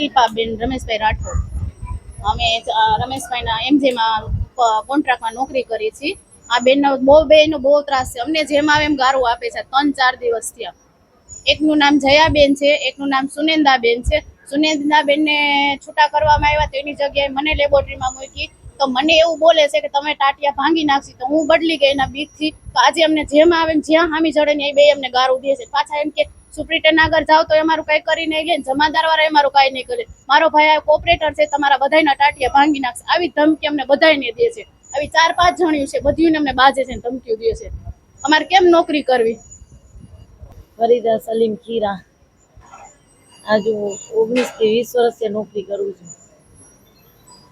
શિલ્પાબેન રમેશભાઈ રાઠોડ. અમે રમેશભાઈના એમજેમાં કોન્ટ્રાક્ટમાં નોકરી કરી છીએ આ બેનનો બહુ બેનો બહુ ત્રાસ છે. અમને જેમ આવે એમ ગારું આપે છે. ત્રણ, ચાર દિવસ થયા. એકનું નામ જયાબેન છે, એકનું નામ સુનેન્દાબેન છે. સુનેન્દાબેનને છૂટા કરવામાં આવ્યા તો એની જગ્યાએ મને લેબોરેટરીમાં મૂકી. તો મને એવું બોલે છે કે તમે ટાટિયા ભાંગી નાખશી, તો હું બદલી ગઈ એના બીકથી. તો આજે અમને જેમ આવે જ્યાં હામી જડે ને એ બે અમને ગારું દે છે. પાછા એમ કે સુપ્રિન્ટેન્ડન્ટ આગળ જાઓ તો એ કંઈ કરી નહીં લે જમાદાર વાળા એ મારું કાંઈ નહીં કરે મારો ભાઈ આ કોપરેટર છે, તમારા બધાના ટાટિયા ભાંગી નાખશે. આવી ધમકી અમને બધાને દે છે. આવી ચાર પાંચ જણ્યું છે, બધીને અમને બાજે છે ધમકીઓ દે છે. અમારે કેમ નોકરી કરવી? ફરીદા, સલીમ, ખીરા. આજુ ઓગણીસથી વીસ વર્ષથી નોકરી કરું છું.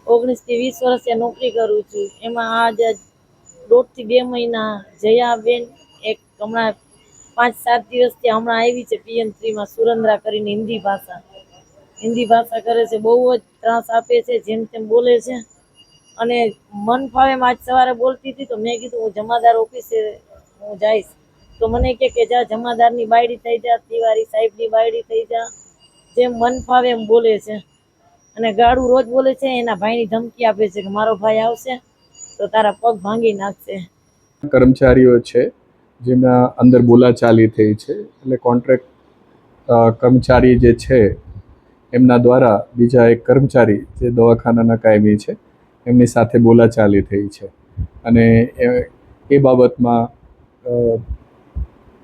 ઓગણીસથી વીસ વર્ષથી નોકરી કરું છું. એમાં આજે દોઢથી બે મહિના જયાબેન એક હમણાં પાંચ સાત દિવસથી હમણાં આવી છે પીએમ સુરંદ્રા કરીને હિન્દી ભાષા. હિન્દી ભાષા કરે છે, બહુ જ ત્રાસ આપે છે, જેમ તેમ બોલે છે. અને મન ફાવે આજ સવારે બોલતી હતી તો મેં કીધું હું જમાદાર ઓફિસે હું જઈશ. તો મને કે કે જા, જમાદારની બાયડી થઈ જા, તિવારી સાહેબની બાયડી થઈ જા. જેમ મન ફાવે એમ બોલે છે. અને ગાડું રોજ બોલે છે, એના ભાઈની ધમકી આપે છે કે મારો ભાઈ આવશે તો તારા પગ ભાંગી નાખશે. કર્મચારીઓ છે જેમના અંદર બોલાચાલી થઈ છે, એટલે કોન્ટ્રાક્ટ કર્મચારી જે છે, એમના દ્વારા બીજા એક કર્મચારી જે દવાખાનાના કાયમી છે, એમની સાથે બોલાચાલી થઈ છે. અને એ બાબતમાં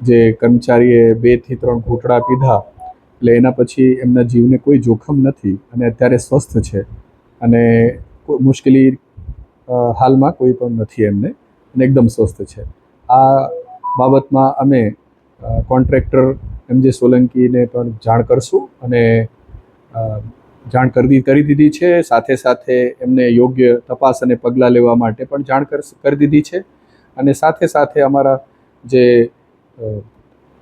જે કર્મચારીએ બેથી ત્રણ ઘૂંટડા પીધા, એટલે એના પછી એમના જીવને કોઈ જોખમ નથી અને અત્યારે સ્વસ્થ છે. અને મુશ્કેલી હાલમાં કોઈ પણ નથી એમને અને એકદમ સ્વસ્થ છે. આ બાબતમાં અમે કોન્ટ્રાક્ટર એમ જે સોલંકીને પણ જાણ કરશું અને જાણ કરી કરી દીધી છે. સાથે સાથે એમને યોગ્ય તપાસ અને પગલાં લેવા માટે પણ જાણ કરી દીધી છે. અને સાથે સાથે અમારા જે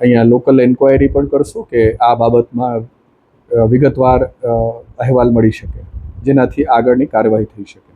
અહીંયા લોકલ એન્ક્વાયરી પણ કરશું કે આ બાબતમાં વિગતવાર અહેવાલ મળી શકે, જેનાથી આગળની કાર્યવાહી થઈ શકે.